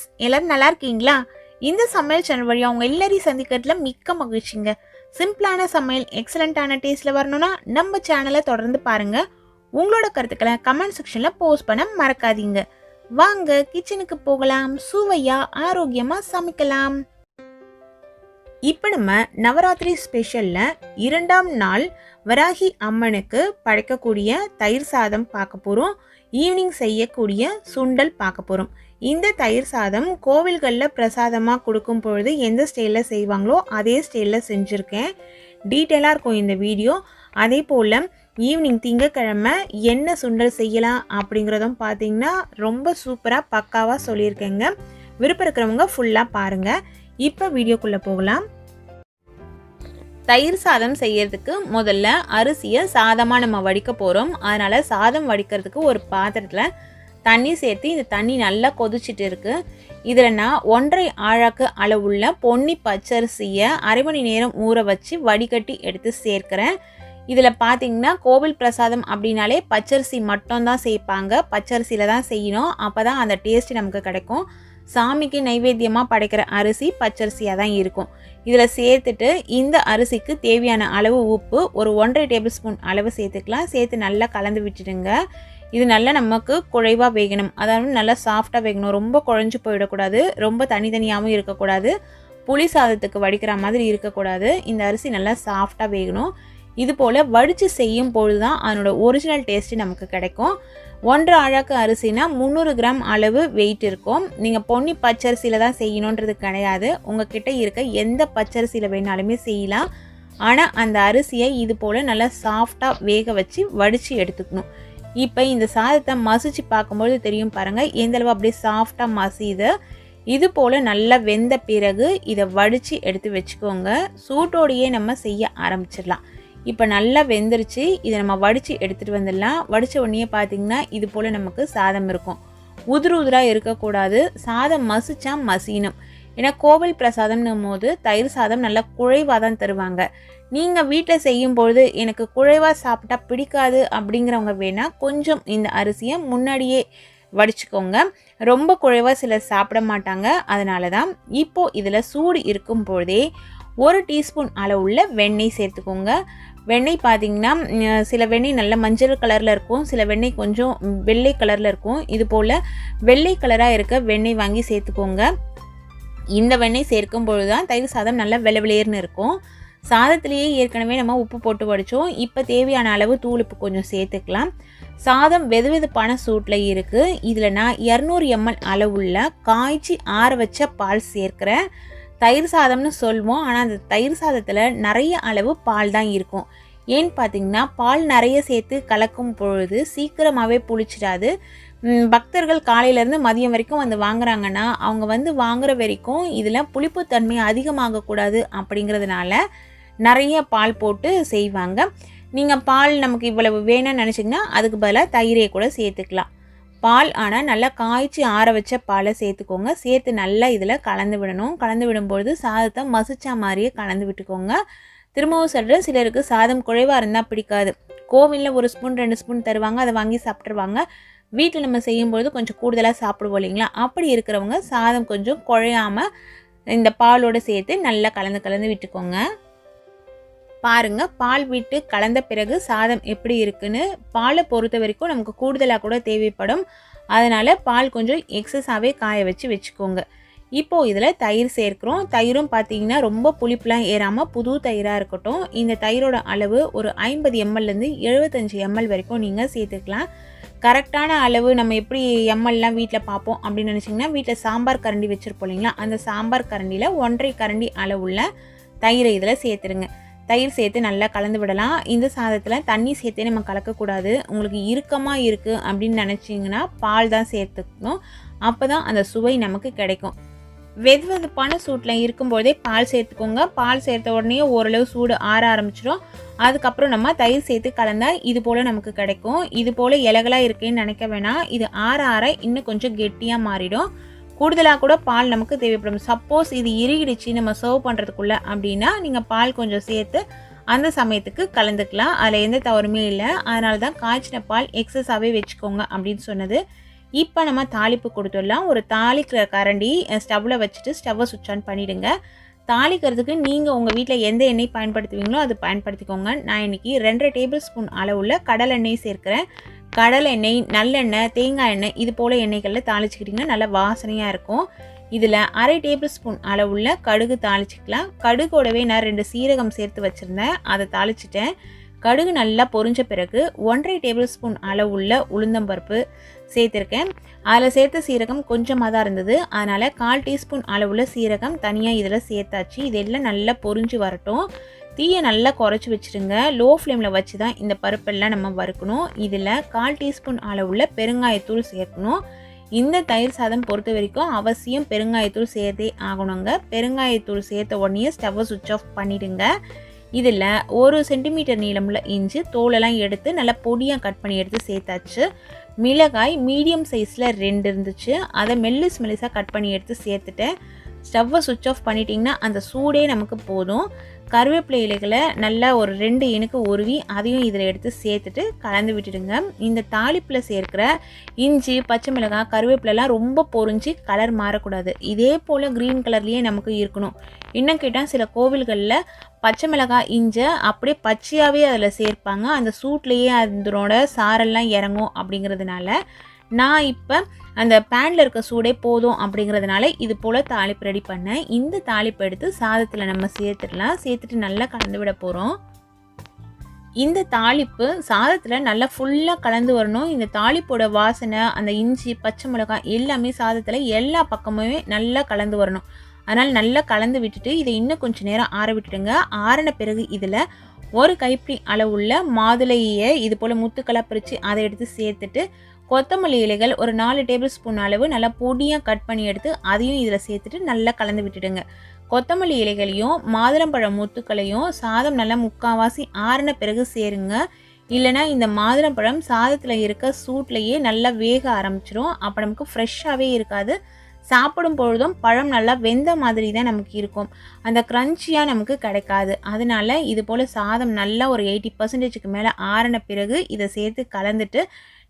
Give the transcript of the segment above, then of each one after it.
Friends எல்லாரும் நல்லா இருக்கீங்களா? இந்த சமையல் சேனல் வழியாக அவங்க எல்லாரையும் சந்திக்கிறதுல மிக்க மகிழ்ச்சிங்க. சிம்பிளான சமையல் எக்ஸலண்ட்டான டேஸ்ட்டில் வரணும்னா நம்ம சேனலை தொடர்ந்து பாருங்க. உங்களோட கருத்துக்களை கமெண்ட் செக்ஷனில் போஸ்ட் பண்ண மறக்காதீங்க. வாங்க கிச்சனுக்கு போகலாம் சுவையாக ஆரோக்கியமாக சமைக்கலாம். இப்போ நம்ம நவராத்திரி ஸ்பெஷலில் இரண்டாம் நாள் வராகி அம்மனுக்கு படைக்கக்கூடிய தயிர் சாதம் பார்க்க போகிறோம் ஈவினிங் செய்யக்கூடிய சுண்டல் பார்க்க போகிறோம் இந்த தயிர் சாதம் கோவில்களில் பிரசாதமாக கொடுக்கும் பொழுது எந்த ஸ்டைலில் செய்வாங்களோ அதே ஸ்டைலில் செஞ்சுருக்கேன். டீட்டெயிலாக இருக்கும் இந்த வீடியோ. அதே போல் ஈவினிங் திங்கக்கிழமை என்ன சுண்டல் செய்யலாம் அப்படிங்கிறதும் பார்த்தீங்கன்னா ரொம்ப சூப்பராக பக்காவாக சொல்லியிருக்கேங்க. விருப்பம் இருக்கிறவங்க ஃபுல்லாக பாருங்கள் இப்போ வீடியோக்குள்ளே போகலாம். தயிர் சாதம் செய்யறதுக்கு முதல்ல அரிசியை சாதமாக நம்ம வடிக்க போகிறோம் அதனால் சாதம் வடிக்கிறதுக்கு ஒரு பாத்திரத்தில் தண்ணி சேர்த்து இந்த தண்ணி நல்லா கொதிச்சிட்டு இருக்கு. இதில் நான் ஒன்றரை ஆழாக்கு அளவுள்ள பொன்னி பச்சரிசியை அரை மணி நேரம் ஊற வச்சு வடிகட்டி எடுத்து சேர்க்கிறேன். இதில் பார்த்தீங்கன்னா கோவில் பிரசாதம் அப்படின்னாலே பச்சரிசி மட்டும்தான் சேர்ப்பாங்க. பச்சரிசியில் தான் செய்யணும். அப்போ தான் அந்த டேஸ்ட் நமக்கு கிடைக்கும். சாமிக்கு நைவேத்தியமாக படைக்கிற அரிசி பச்சரிசியாக தான் இருக்கும். இதில் சேர்த்துட்டு இந்த அரிசிக்கு தேவையான அளவு உப்பு ஒரு ஒன்றரை டேபிள் ஸ்பூன் அளவு சேர்த்துக்கலாம். சேர்த்து நல்லா கலந்து விட்டுடுங்க. இது நல்லா நமக்கு குழைவாக வேகணும். அதாவது நல்லா சாஃப்டாக வேகணும். ரொம்ப குழஞ்சி போயிடக்கூடாது. ரொம்ப தனித்தனியாகவும் இருக்கக்கூடாது. புளி சாதத்துக்கு வடிக்கிற மாதிரி இருக்கக்கூடாது. இந்த அரிசி நல்லா சாஃப்டாக வேகணும். இது போல் வடித்து செய்யும் பொழுது தான் அதனோட ஒரிஜினல் டேஸ்ட்டு நமக்கு கிடைக்கும். ஒன்றரை அழகு அரிசினா முந்நூறு கிராம் அளவு வெயிட் இருக்கும். நீங்கள் பொன்னி பச்சரிசியில் தான் செய்யணுன்றது கிடையாது. உங்ககிட்ட இருக்க எந்த பச்சரிசியில் வேணாலுமே செய்யலாம். ஆனால் அந்த அரிசியை இது போல் நல்லா சாஃப்டாக வேக வச்சு வடித்து எடுத்துக்கணும். இப்போ இந்த சாதத்தை மசிச்சு பார்க்கும்போது தெரியும் பாருங்கள் எந்தளவு அப்படியே சாஃப்டாக மசியுது. இது போல் நல்லா வெந்த பிறகு இதை வடித்து எடுத்து வச்சுக்கோங்க. சூட்டோடையே நம்ம செய்ய ஆரம்பிச்சிடலாம். இப்போ நல்லா வெந்துருச்சு இதை நம்ம வடித்து எடுத்துகிட்டு வந்துடலாம். வடித்த உடனே பார்த்தீங்கன்னா இது போல் நமக்கு சாதம் இருக்கும். உதிரு உதிராக இருக்கக்கூடாது. சாதம் மசிச்சா மசியணும். ஏன்னா கோவில் பிரசாதம்னும் போது தயிர் சாதம் நல்லா குழைவாக தான் தருவாங்க. நீங்கள் வீட்டில் செய்யும்பொழுது எனக்கு குழைவாக சாப்பிட்டா பிடிக்காது அப்படிங்கிறவங்க வேணால் கொஞ்சம் இந்த அரிசியை முன்னாடியே வடிச்சுக்கோங்க. ரொம்ப குழைவாக சிலர் சாப்பிட மாட்டாங்க. அதனால தான் இப்போது இதில் சூடு இருக்கும் பொழுதே ஒரு டீஸ்பூன் அளவுள்ள வெண்ணெய் சேர்த்துக்கோங்க. வெண்ணெய் பார்த்தீங்கன்னா சில வெண்ணெய் நல்ல மஞ்சள் கலரில் இருக்கும் சில வெண்ணெய் கொஞ்சம் வெள்ளை கலரில் இருக்கும். இது போல் வெள்ளை கலராக இருக்க வெண்ணெய் வாங்கி சேர்த்துக்கோங்க. இந்த வெண்ணெய் சேர்க்கும் பொழுது தான் தயிர் சாதம் நல்லா வெள்ளை வெளியேர்னு இருக்கும். சாதத்திலேயே ஏற்கனவே நம்ம உப்பு போட்டு வடித்தோம் இப்போ தேவையான அளவு தூள் உப்பு கொஞ்சம் சேர்த்துக்கலாம். சாதம் வெது வெதுப்பான சூட்டில் இருக்குது இதில் நான் இரநூறு எம்எல் அளவுள்ள காய்ச்சி ஆற வச்ச பால் சேர்க்குறேன் தயிர் சாதம்னு சொல்வோம். ஆனால் அந்த தயிர் சாதத்தில் நிறைய அளவு பால் தான் இருக்கும். ஏன்னு பார்த்தீங்கன்னா பால் நிறைய சேர்த்து கலக்கும் பொழுது சீக்கிரமாகவே புளிச்சிடாது. பக்தர்கள் காலையிலேருந்து மதியம் வரைக்கும் வந்து வாங்குறாங்கன்னா அவங்க வந்து வாங்குற வரைக்கும் இதில் புளிப்புத்தன்மை அதிகமாகக்கூடாது அப்படிங்கிறதுனால நிறைய பால் போட்டு செய்வாங்க. நீங்கள் பால் நமக்கு இவ்வளவு வேணும்னு நினச்சிங்கன்னா அதுக்கு பதிலாக தயிரை கூட சேர்த்துக்கலாம். பால் ஆனால் நல்லா காய்ச்சி ஆற வச்ச பாலை சேர்த்துக்கோங்க. சேர்த்து நல்லா இதில் கலந்து விடணும். கலந்து விடும்பொழுது சாதத்தை மசிச்சா மாதிரியே கலந்து விட்டுக்கோங்க. திரும்பவும் சொல்கிறேன் சிலருக்கு சாதம் குறைவாக இருந்தால் பிடிக்காது. கோவிலில் ஒரு ஸ்பூன் ரெண்டு ஸ்பூன் தருவாங்க. அதை வாங்கி சாப்பிட்ருவாங்க வீட்டில் நம்ம செய்யும்பொழுது கொஞ்சம் கூடுதலாக சாப்பிடுவோம் இல்லைங்களா? அப்படி இருக்கிறவங்க சாதம் கொஞ்சம் குழையாமல் இந்த பாலோடு சேர்த்து நல்லா கலந்து கலந்து விட்டுக்கோங்க. பாருங்க பால் விட்டு கலந்த பிறகு சாதம் எப்படி இருக்குன்னு பாலை பொறுத்த வரைக்கும் நமக்கு கூடுதலாக கூட தேவைப்படும். அதனால் பால் கொஞ்சம் எக்ஸஸாகவே காய வச்சு வச்சுக்கோங்க. இப்போது இதில் தயிர் சேர்க்குறோம். தயிரும் பார்த்தீங்கன்னா ரொம்ப புளிப்புலாம் ஏறாமல் புது தயிராக இருக்கட்டும். இந்த தயிரோட அளவு ஒரு ஐம்பது எம்எல்லேருந்து எழுபத்தஞ்சி எம்எல் வரைக்கும் நீங்கள் சேர்த்துக்கலாம். கரெக்டான அளவு நம்ம எப்படி எம்எல்லாம் வீட்டில் பார்ப்போம் அப்படின்னு நினச்சிங்கன்னா வீட்டில் சாம்பார் கரண்டி வச்சுருப்போம் இல்லைங்களா? அந்த சாம்பார் கரண்டியில் ஒன்றரை கரண்டி அளவுள்ள தயிரை இதில் சேர்த்துருங்க. தயிர் சேர்த்து நல்லா கலந்து விடலாம். இந்த சாதத்தில் தண்ணி சேர்த்தே நம்ம கலக்கக்கூடாது. உங்களுக்கு இறுக்கமாக இருக்குது அப்படின்னு நினச்சிங்கன்னா பால் தான் சேர்த்துக்கணும். அப்போ தான் அந்த சுவை நமக்கு கிடைக்கும். வெது வெதுப்பான சூட்டில் இருக்கும்போதே பால் சேர்த்துக்கோங்க. பால் சேர்த்த உடனே ஓரளவு சூடு ஆற ஆரம்பிச்சிடும் அதுக்கப்புறம் நம்ம தயிர் சேர்த்து கலந்தால் இது போல் நமக்கு கிடைக்கும். இது போல் இலகலாக இருக்குன்னு நினைக்க வேணாம். இது ஆற ஆற இன்னும் கொஞ்சம் கெட்டியாக மாறிடும். கூடுதலாக கூட பால் நமக்கு தேவைப்படும். சப்போஸ் இது இறுகிடுச்சு நம்ம சர்வ் பண்ணுறதுக்குள்ளே அப்படின்னா நீங்கள் பால் கொஞ்சம் சேர்த்து அந்த சமயத்துக்கு கலந்துக்கலாம். அதில் எந்த தவறுமே இல்லை. அதனால தான் காய்ச்சின பால் எக்ஸஸாகவே வச்சுக்கோங்க அப்படின்னு சொன்னது. இப்போ நம்ம தாளிப்பு கொடுத்துடலாம். ஒரு தாளிக்கிற கரண்டி ஸ்டவ்வில் வச்சுட்டு ஸ்டவ்வை சுவிட்ச் ஆன் பண்ணிவிடுங்க தாளிக்கிறதுக்கு நீங்கள் உங்கள் வீட்டில் எந்த எண்ணெய் பயன்படுத்துவீங்களோ அது பயன்படுத்திக்கோங்க. நான் இன்றைக்கி ரெண்டரை டேபிள் ஸ்பூன் அளவுள்ள கடல் எண்ணெய் சேர்க்குறேன். கடல் எண்ணெய் நல்லெண்ணெய் தேங்காய் எண்ணெய் இது போல் எண்ணெய்களில் தாளிச்சிக்கிட்டிங்கன்னா நல்லா வாசனையாக இருக்கும். இதில் அரை டேபிள் ஸ்பூன் அளவுள்ள கடுகு தாளிச்சிக்கலாம். கடுகோடவே நான் ரெண்டு சீரகம் சேர்த்து வச்சுருந்தேன். அதை தாளிச்சிட்டேன். கடுகு நல்லா பொரிஞ்ச பிறகு ஒன்றரை டேபிள் ஸ்பூன் அளவுள்ள உளுந்தம்பருப்பு சேர்த்துருக்கேன். அதில் சேர்த்த சீரகம் கொஞ்சமாக தான் இருந்தது. அதனால் கால் டீஸ்பூன் அளவுள்ள சீரகம் தனியாக இதில் சேர்த்தாச்சு. இதெல்லாம் நல்லா பொரிஞ்சு வரட்டும். தீயை நல்லா குறைச்சி வச்சுருங்க. லோ ஃப்ளேமில் வச்சு தான் இந்த பருப்பெல்லாம் நம்ம வறுக்கணும். இதில் கால் டீஸ்பூன் அளவுள்ள பெருங்காயத்தூள் சேர்க்கணும். இந்த தயிர் சாதம் பொறுத்த வரைக்கும் அவசியம் பெருங்காயத்தூள் சேர்த்தே ஆகணுங்க. பெருங்காயத்தூள் சேர்த்த உடனே ஸ்டவ்வை சுவிட்ச் ஆஃப் பண்ணிவிடுங்க இதில் ஒரு சென்டிமீட்டர் நீளமுள்ள இஞ்சி தோலெல்லாம் எடுத்து நல்லா பொடியாக கட் பண்ணி எடுத்து சேர்த்தாச்சு. மிளகாய் மீடியம் சைஸில் ரெண்டு இருந்துச்சு. அதை மெல்லிஸ் மெல்லிஸாக கட் பண்ணி எடுத்து சேர்த்துட்டேன். ஸ்டவ்வை சுவிட்ச் ஆஃப் பண்ணிட்டிங்கன்னா அந்த சூடே நமக்கு போதும். கருவேப்பிலை இலைகளை நல்லா ஒரு ரெண்டு இனுக்கு உருவி அதையும் இதில் எடுத்து சேர்த்துட்டு கலந்து விட்டுடுங்க. இந்த தாளிப்பில் சேர்க்குற இஞ்சி பச்சை மிளகாய் கருவேப்பிலெலாம் ரொம்ப பொறிஞ்சு கலர் மாறக்கூடாது. இதே போல் க்ரீன் கலர்லேயே நமக்கு இருக்கணும். இன்னும் கேட்டால் சில கோவில்களில் பச்சை மிளகாய் இஞ்சை அப்படியே பச்சையாகவே அதில் சேர்ப்பாங்க. அந்த சூட்லேயே அதனோட சாரெல்லாம் இறங்கும் அப்படிங்கிறதுனால நான் இப்போ அந்த பேனில் இருக்க சூடே போதும் அப்படிங்கிறதுனால இது போல் தாளிப்பு ரெடி பண்ணேன். இந்த தாளிப்பு எடுத்து சாதத்தில் நம்ம சேர்த்துடலாம். சேர்த்துட்டு நல்லா கலந்து விட போகிறோம் இந்த தாளிப்பு சாதத்தில் நல்லா ஃபுல்லாக கலந்து வரணும். இந்த தாளிப்போட வாசனை அந்த இஞ்சி பச்சை மிளகாய் எல்லாமே சாதத்தில் எல்லா பக்கமுமே நல்லா கலந்து வரணும். அதனால் நல்லா கலந்து விட்டுட்டு இதை இன்னும் கொஞ்சம் நேரம் ஆற விட்டுடுங்க. ஆறின பிறகு இதில் ஒரு கைப்பிடி அளவுள்ள மாதுளையை இது போல் முத்துக்களாக பிரித்து அதை எடுத்து சேர்த்துட்டு கொத்தமல்லி இலைகள் ஒரு நாலு டேபிள் ஸ்பூன் அளவு நல்லா பொடியாக கட் பண்ணி எடுத்து அதையும் இதில் சேர்த்துட்டு நல்லா கலந்து விட்டுடுங்க. கொத்தமல்லி இலைகளையும் மாதுளம்பழம் முத்துக்களையும் சாதம் நல்லா முக்கால்வாசி ஆறின பிறகு சேருங்க. இல்லைனா இந்த மாதுளம்பழம் சாதத்தில் இருக்க சூட்லேயே நல்லா வேக ஆரம்பிச்சிடும் அப்போ நமக்கு ஃப்ரெஷ்ஷாகவே இருக்காது. சாப்பிடும் பொழுதும் பழம் நல்லா வெந்த மாதிரி தான் நமக்கு இருக்கும். அந்த க்ரன்ச்சியாக நமக்கு கிடைக்காது. அதனால இது போல் சாதம் நல்லா ஒரு எயிட்டி பர்சன்டேஜுக்கு மேலே ஆறின பிறகு இதை சேர்த்து கலந்துட்டு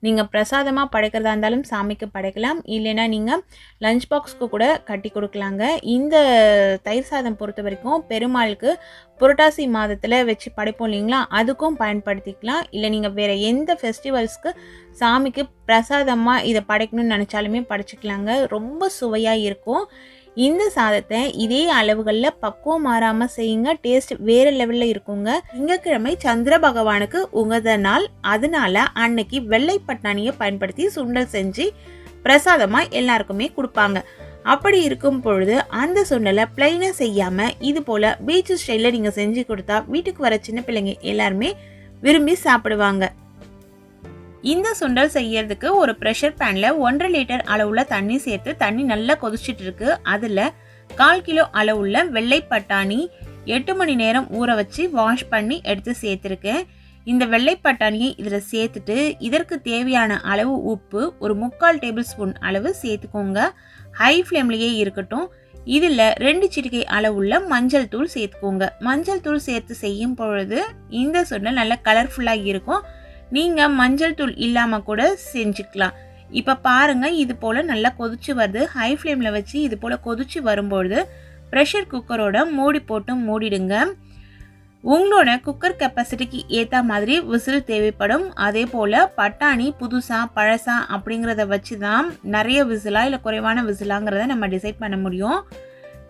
நீங்கள் பிரசாதமாக படைக்கிறதா இருந்தாலும் சாமிக்கு படைக்கலாம். இல்லைன்னா நீங்கள் லஞ்ச் பாக்ஸ்க்கு கூட கட்டி கொடுக்கலாங்க. இந்த தயிர் சாதம் பொறுத்த வரைக்கும் பெருமாளுக்கு புரட்டாசி மாதத்தில் வச்சு படைப்போம் இல்லைங்களா? அதுக்கும் பயன்படுத்திக்கலாம். இல்லை நீங்கள் வேறு எந்த ஃபெஸ்டிவல்ஸ்க்கு சாமிக்கு பிரசாதமாக இதை படைக்கணும்னு நினச்சாலுமே படைச்சிக்கலாங்க. ரொம்ப சுவையாக இருக்கும். இந்த சாதத்தை இதே அளவுகளில் பக்குவம் மாறாமல் செய்யுங்க. டேஸ்ட் வேறு லெவலில் இருக்குங்க. திங்கக்கிழமை சந்திர பகவானுக்கு உகந்த நாள். அதனால அன்னைக்கு வெள்ளை பட்டாணியை பயன்படுத்தி சுண்டல் செஞ்சு பிரசாதமாக எல்லாருக்குமே கொடுப்பாங்க. அப்படி இருக்கும் பொழுது அந்த சுண்டலை பிளைனாக செய்யாமல் இது போல் பீச் ஸ்டைலில் நீங்கள் செஞ்சு கொடுத்தா வீட்டுக்கு வர சின்ன பிள்ளைங்க எல்லாருமே விரும்பி சாப்பிடுவாங்க. இந்த சுண்டல் செய்யறதுக்கு ஒரு ப்ரெஷர் பேனில் ஒன்றரை லிட்டர் அளவுள்ள தண்ணி சேர்த்து தண்ணி நல்லா கொதிச்சிட்டு இருக்கு. அதில் கால் கிலோ அளவுள்ள வெள்ளை பட்டாணி எட்டு மணி நேரம் ஊற வச்சு வாஷ் பண்ணி எடுத்து சேர்த்துருக்கேன். இந்த வெள்ளை பட்டாணியை இதில் சேர்த்துட்டு இதற்கு தேவையான அளவு உப்பு ஒரு முக்கால் டேபிள் ஸ்பூன் அளவு சேர்த்துக்கோங்க. ஹை ஃப்ளேம்லேயே இருக்கட்டும். இதில் ரெண்டு சிட்டிகை அளவுள்ள மஞ்சள் தூள் சேர்த்துக்கோங்க. மஞ்சள் தூள் சேர்த்து செய்யும் பொழுது இந்த சுண்டல் நல்லா கலர்ஃபுல்லாக இருக்கும். நீங்கள் மஞ்சள் தூள் இல்லாமல் கூட செஞ்சுக்கலாம். இப்போ பாருங்கள் இது போல் நல்லா கொதிச்சு வருது. ஹை ஃப்ளேமில் வச்சு இது போல் கொதிச்சு வரும்பொழுது ப்ரெஷர் குக்கரோட மூடி போட்டு மூடிடுங்க. உங்களோட குக்கர் கெப்பாசிட்டிக்கு ஏற்ற மாதிரி விசில் தேவைப்படும். அதே போல் பட்டாணி புதுசாக பழசா அப்படிங்கிறத வச்சு தான் நிறைய விசிலா இல்லை குறைவான விசிலாங்கிறத நம்ம டிசைட் பண்ண முடியும்.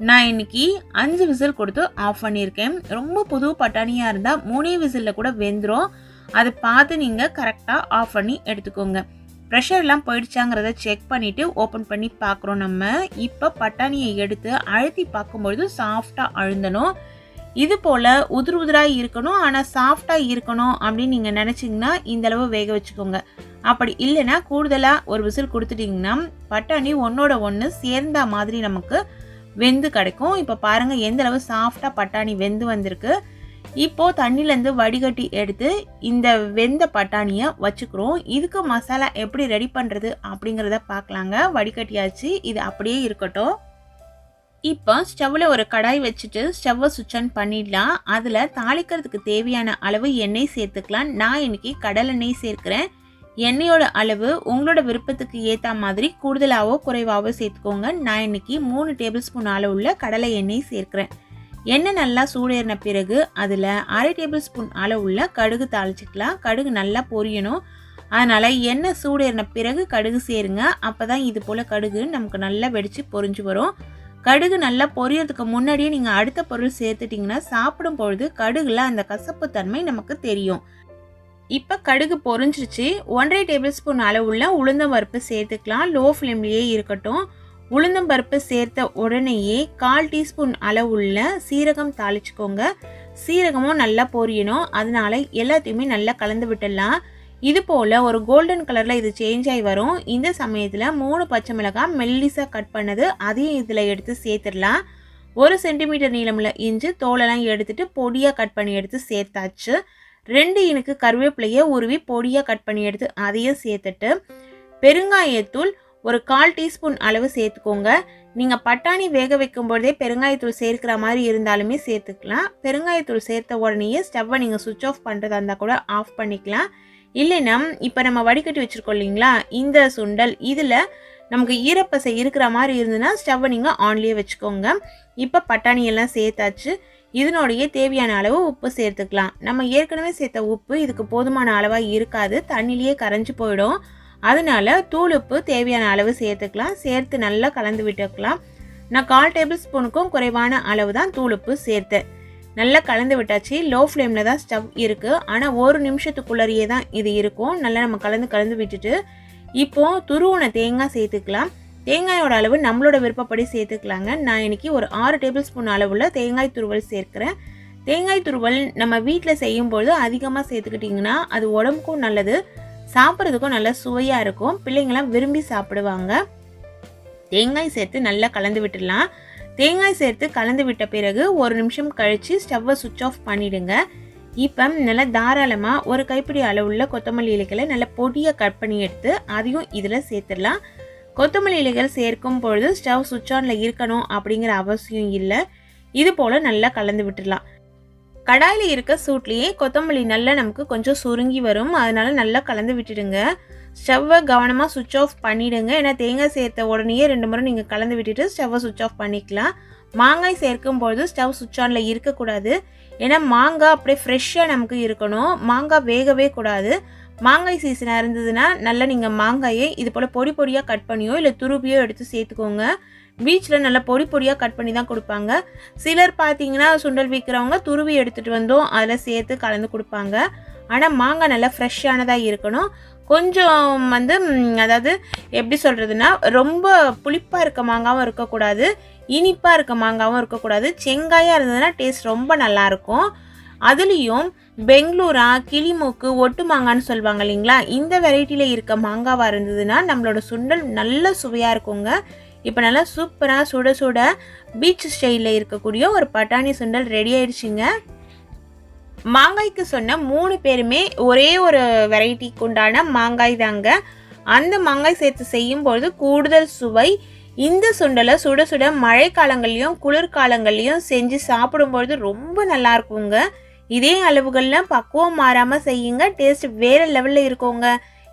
நான் இன்னைக்கு அஞ்சு விசில் கொடுத்து ஆஃப் பண்ணியிருக்கேன். ரொம்ப புது பட்டாணியாக இருந்தால் மூணே விசிலில் கூட வெந்துடும் அதை பார்த்து நீங்கள் கரெக்டாக ஆஃப் பண்ணி எடுத்துக்கோங்க. ப்ரெஷர்லாம் போயிடுச்சாங்கிறத செக் பண்ணிவிட்டு ஓப்பன் பண்ணி பார்க்குறோம் நம்ம. இப்போ பட்டாணியை எடுத்து அழுத்தி பார்க்கும்பொழுது சாஃப்டாக அழுந்தணும். இது போல் உதிர் உதிராக இருக்கணும் ஆனால் சாஃப்டாக இருக்கணும் அப்படின்னு நீங்கள் நினச்சிங்கன்னா இந்தளவு வேக வச்சுக்கோங்க. அப்படி இல்லைன்னா கூடுதலாக ஒரு விசில் கொடுத்துட்டிங்கன்னா பட்டாணி ஒன்றோட ஒன்று சேர்ந்த மாதிரி நமக்கு வெந்து கிடைக்கும். இப்போ பாருங்கள் எந்தளவு சாஃப்டாக பட்டாணி வெந்து வந்திருக்கு. இப்போ தண்ணிலேருந்து வடிகட்டி எடுத்து இந்த வெந்த பட்டாணியை வச்சுக்கிறோம். இதுக்கு மசாலா எப்படி ரெடி பண்ணுறது அப்படிங்கிறத பார்க்கலாங்க. வடிகட்டியாச்சு இது அப்படியே இருக்கட்டும். இப்போ ஸ்டவ்வில் ஒரு கடாய் வச்சுட்டு ஸ்டவ்வை சுவிட்ச் ஆன் பண்ணிடலாம். அதில் தாளிக்கிறதுக்கு தேவையான அளவு எண்ணெய் சேர்த்துக்கலாம். நான் இன்னைக்கு கடலெண்ணெய் சேர்க்குறேன். எண்ணெயோட அளவு உங்களோட விருப்பத்துக்கு ஏற்ற மாதிரி கூடுதலாகவோ குறைவாகவோ சேர்த்துக்கோங்க. நான் இன்னைக்கு மூணு டேபிள் ஸ்பூன் அளவுள்ள கடலை எண்ணெய் சேர்க்கிறேன். எண்ணெய் நல்லா சூடேறின பிறகு அதில் அரை டேபிள் ஸ்பூன் அளவுள்ள கடுகு தாளிச்சிக்கலாம். கடுகு நல்லா பொரியணும். அதனால் எண்ணெய் சூடேறின பிறகு கடுகு சேருங்க. அப்போ தான் இது போல் கடுகு நமக்கு நல்லா வெடித்து பொரிஞ்சு வரும். கடுகு நல்லா பொரியறதுக்கு முன்னாடியே நீங்கள் அடுத்த பொருள் சேர்த்துட்டிங்கன்னா சாப்பிடும் பொழுது கடுகுல அந்த கசப்பு தன்மை நமக்கு தெரியும். இப்போ கடுகு பொறிஞ்சிருச்சு ஒன்றரை டேபிள் ஸ்பூன் அளவுள்ள உளுந்த பருப்பு சேர்த்துக்கலாம். லோ ஃப்ளேம்லேயே இருக்கட்டும். உளுந்தம்பருப்பு சேர்த்த உடனேயே கால் டீஸ்பூன் அளவுள்ள சீரகம் தாளிச்சுக்கோங்க. சீரகமும் நல்லா பொரியணும். அதனால எல்லாத்தையுமே நல்லா கலந்து விட்டுடலாம். இது போல் ஒரு கோல்டன் கலரில் இது சேஞ்ச் ஆகி வரும். இந்த சமயத்தில் மூணு பச்சை மிளகாய் மெல்லிசாக கட் பண்ணது அதையும் இதில் எடுத்து சேர்த்துடலாம். ஒரு சென்டிமீட்டர் நீளமில் இஞ்சி தோலெல்லாம் எடுத்துகிட்டு பொடியாக கட் பண்ணி எடுத்து சேர்த்தாச்சு. ரெண்டு இனுக்கு கருவேப்பிலையை உருவி பொடியாக கட் பண்ணி எடுத்து அதையும் சேர்த்துட்டு பெருங்காயத்தூள் ஒரு கால் டீஸ்பூன் அளவு சேர்த்துக்கோங்க. நீங்கள் பட்டாணி வேக வைக்கும் பொழுதே பெருங்காயத்தூள் சேர்க்கிற மாதிரி இருந்தாலுமே சேர்த்துக்கலாம். பெருங்காயத்தூள் சேர்த்த உடனேயே ஸ்டவ்வை நீங்கள் சுவிட்ச் ஆஃப் பண்ணுறதா இருந்தால் கூட ஆஃப் பண்ணிக்கலாம். இல்லைன்னா இப்போ நம்ம வடிகட்டி வச்சுருக்கோம் இல்லைங்களா இந்த சுண்டல் இதில் நமக்கு ஈரப்பசை இருக்கிற மாதிரி இருந்ததுன்னா ஸ்டவ்வை நீங்கள் ஆன்லேயே வச்சுக்கோங்க. இப்போ பட்டாணியெல்லாம் சேர்த்தாச்சு. இதனுடைய தேவையான அளவு உப்பு சேர்த்துக்கலாம். நம்ம ஏற்கனவே சேர்த்த உப்பு இதுக்கு போதுமான அளவாக இருக்காது. தண்ணிலேயே கரைஞ்சி போயிடும். அதனால தூள் உப்பு தேவையான அளவு சேர்த்துக்கலாம். சேர்த்து நல்லா கலந்து விட்டுக்கலாம். நான் கால் டேபிள் ஸ்பூனுக்கும் குறைவான அளவு தான் தூள் உப்பு சேர்த்தேன். நல்லா கலந்து விட்டாச்சு. லோ ஃப்ளேமில் தான் ஸ்டவ் இருக்குது ஆனால் ஒரு நிமிஷத்துக்குள்ளறியே தான் இது இருக்கும். நல்லா நம்ம கலந்து கலந்து விட்டுட்டு இப்போது துருவனை தேங்காய் சேர்த்துக்கலாம். தேங்காயோட அளவு நம்மளோட விருப்பப்படி சேர்த்துக்கலாங்க. நான் இன்னைக்கு ஒரு ஆறு டேபிள் ஸ்பூன் அளவில் தேங்காய் துருவல் சேர்க்குறேன். தேங்காய் துருவல் நம்ம வீட்டில் செய்யும்பொழுது அதிகமாக சேர்த்துக்கிட்டிங்கன்னா அது உடம்புக்கும் நல்லது. சாப்பிட்றதுக்கும் நல்லா சுவையாக இருக்கும். பிள்ளைங்களாம் விரும்பி சாப்பிடுவாங்க. தேங்காய் சேர்த்து நல்லா கலந்து விட்டுடலாம். தேங்காய் சேர்த்து கலந்து விட்ட பிறகு ஒரு நிமிஷம் கழித்து ஸ்டவ்வை சுவிட்ச் ஆஃப் பண்ணிவிடுங்க இப்போ நல்லா தாராளமாக ஒரு கைப்பிடி அளவுள்ள கொத்தமல்லி இலைகளை நல்லா பொடியாக கட் பண்ணி எடுத்து அதையும் இதில் சேர்த்துடலாம். கொத்தமல்லி இலைகள் சேர்க்கும் பொழுது ஸ்டவ் சுவிட்ச் ஆனில் இருக்கணும் அப்படிங்கிற அவசியம் இல்லை. இது போல் நல்லா கலந்து விட்டுடலாம். கடாயில் இருக்க சூட்லேயே கொத்தமல்லி நல்லா நமக்கு கொஞ்சம் சுருங்கி வரும். அதனால் நல்லா கலந்து விட்டுடுங்க. ஸ்டவ்வை கவனமாக சுவிட்ச் ஆஃப் பண்ணிவிடுங்க ஏன்னா தேங்காய் சேர்த்த உடனேயே ரெண்டு முறை நீங்கள் கலந்து விட்டுட்டு ஸ்டவ்வை சுவிட்ச் ஆஃப் பண்ணிக்கலாம். மாங்காய் சேர்க்கும் பொழுது ஸ்டவ் சுவிட்ச் ஆனில் இருக்கக்கூடாது. ஏன்னா மாங்காய் அப்படியே ஃப்ரெஷ்ஷாக நமக்கு இருக்கணும். மாங்காய் வேகவே கூடாது. மாங்காய் சீசனாக இருந்ததுன்னா நல்லா நீங்கள் மாங்காயை இது போல் பொடி பொடியாக கட் பண்ணியோ இல்லை துருப்பியோ எடுத்து சேர்த்துக்கோங்க. பீச்சில் நல்லா பொடி பொடியாக கட் பண்ணி தான் கொடுப்பாங்க. சிலர் பார்த்தீங்கன்னா சுண்டல் விற்கிறவங்க துருவி எடுத்துகிட்டு வந்தோம் அதில் சேர்த்து கலந்து கொடுப்பாங்க. ஆனால் மாங்காய் நல்லா ஃப்ரெஷ்ஷானதாக இருக்கணும். கொஞ்சம் வந்து அதாவது எப்படி சொல்கிறதுனா ரொம்ப புளிப்பாக இருக்க மாங்காவும் இருக்கக்கூடாது. இனிப்பாக இருக்க மாங்காவும் இருக்கக்கூடாது. செங்காயாக இருந்ததுன்னா டேஸ்ட் ரொம்ப நல்லாயிருக்கும். அதுலேயும் பெங்களூரா கிளிமூக்கு ஒட்டு மாங்கான்னு சொல்லுவாங்க இல்லைங்களா? இந்த வெரைட்டியில் இருக்க மாங்காவாக இருந்ததுன்னா நம்மளோட சுண்டல் நல்ல சுவையாக இருக்குங்க. இப்போ நல்லா சூப்பராக சுட சுட பீச் ஸ்டைலில் இருக்கக்கூடிய ஒரு பட்டாணி சுண்டல் ரெடி ஆயிடுச்சுங்க. மாங்காய்க்கு சொன்ன மூணு பேருமே ஒரே ஒரு வெரைட்டிக்கு உண்டான மாங்காய் தாங்க. அந்த மாங்காய் சேர்த்து செய்யும்பொழுது கூடுதல் சுவை. இந்த சுண்டலை சுட சுட மழை காலங்கள்லையும் குளிர்காலங்கள்லையும் செஞ்சு சாப்பிடும்பொழுது ரொம்ப நல்லா இருக்குங்க. இதே அளவுகளில் பக்குவம் மாறாமல் செய்யுங்க. டேஸ்ட் வேறு லெவலில் இருக்கோங்க.